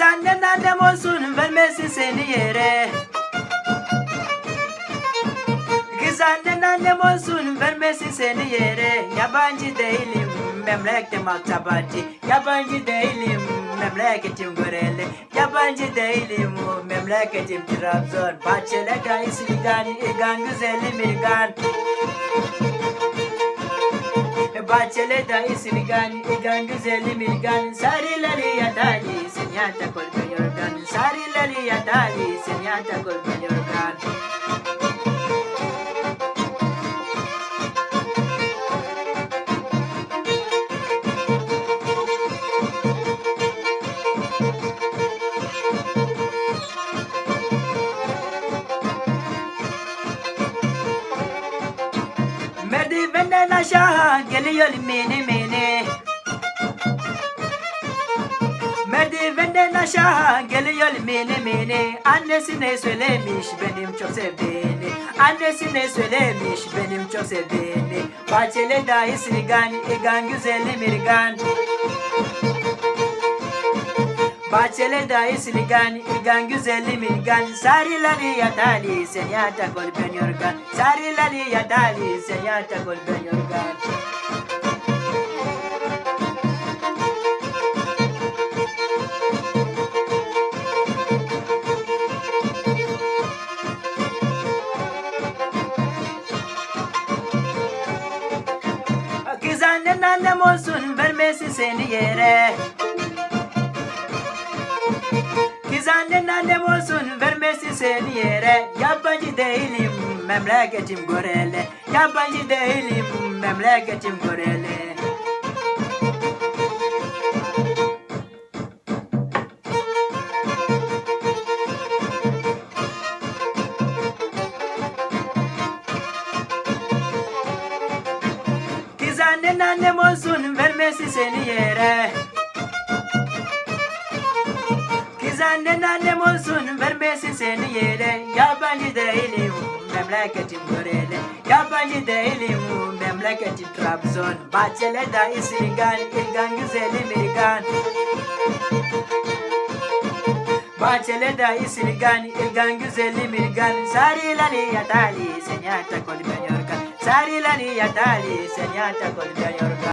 annen annem olsun vermesin seni yere. Kız annen annem olsun vermesin seni yere. Yabancı değilim memleketim Akçabatı Yabancı değilim memleketim Göreli Yabancı değilim memleketim Trabzon. Bahçeli dayı silgan İlgan güzelim İlgan Bahçeli dayı silgan İlgan güzelim İlgan Sarıları yatali sen yata kolben yorgan. Sarıları yatali sen yata kolben yorgan Merdivenden aşağı geliyor mini mini. Merdivenden aşağı geliyor mini mini. Annesine söylemiş benim çok sevdiğini. Annesine söylemiş benim çok sevdiğini. Bahçeli dahi siligan İgan güzelim İlgan Bahçeli dahi siligan İlgan güzelim İlgan Sarıları yatali sen yata gol ben yorgan. Sarıları yatali sen yata gol ben yorgan. Kız annem olsun vermesin seni yere seni yere. Yabancı değilim memleketim Göreli Yabancı değilim memleketim Göreli Kız annen annem olsun vermesin seni yere Annen annem olsun vermesin seni yere Yabancı değilim memleketim Göreli Yabancı değilim memleketim Trabzon. Bahçeli dahi silgan İlgan güzelim İlgan Bahçeli dahi silgan İlgan güzelim İlgan Sarıları yatali sen yata kol ben yorgan. Sarıları yatali sen yata kol ben yorgan